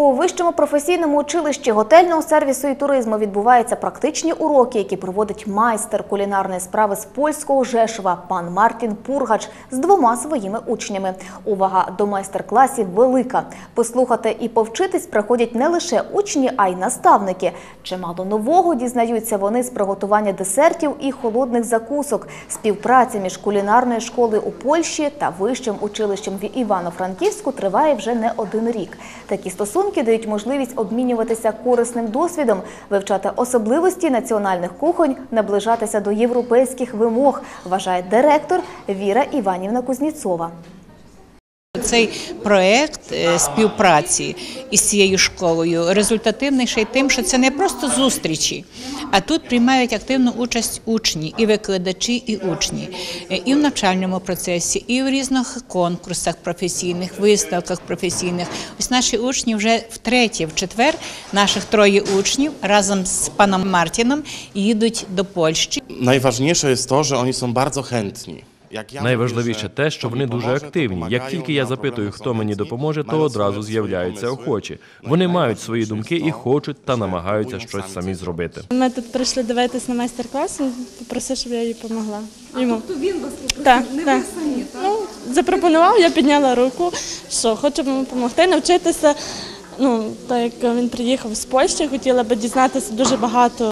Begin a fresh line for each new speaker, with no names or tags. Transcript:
У вищому професійному училищі готельного сервісу і туризму відбуваються практичні уроки, які проводить майстер кулінарної справи з польського Жешова пан Мартін Пургач з двома своїми учнями. Увага до майстер-класів велика. Послухати і повчитись приходять не лише учні, а й наставники. Чимало нового дізнаються вони з приготування десертів і холодних закусок. Співпраця між кулінарною школою у Польщі та вищим училищем в Івано-Франківську триває вже не один рік. Такі стосунки дають можливість обмінюватися корисним досвідом, вивчати особливості національних кухонь, наближатися до європейських вимог, вважає директор Віра Іванівна Кузніцова.
Цей проект е, співпраці із цією школою результативний ще й тим, що це не просто зустрічі, а тут приймають активну участь учні, і викладачі, і учні, Е, і в навчальному процесі, і в різних конкурсах професійних, виставках професійних. Ось наші учні вже втретє, в четвер наших троє учнів разом з паном Мартіном їдуть до Польщі.
Najważniejsze jest to, że oni są bardzo chętni.
Найважливіше те, що вони дуже активні. Як тільки я запитую, хто мені допоможе, то одразу з'являються охочі. Вони мають свої думки і хочуть та намагаються щось самі зробити.
Ми тут прийшли дивитись на майстер-клас, він попросив, щоб я їй допомогла. Йому. тобто він вас попросив, так, не так. ви самі, так? Ну, запропонував, я підняла руку, що хочу йому допомогти, навчитися. Ну, так як він приїхав з Польщі, хотіла би дізнатися дуже багато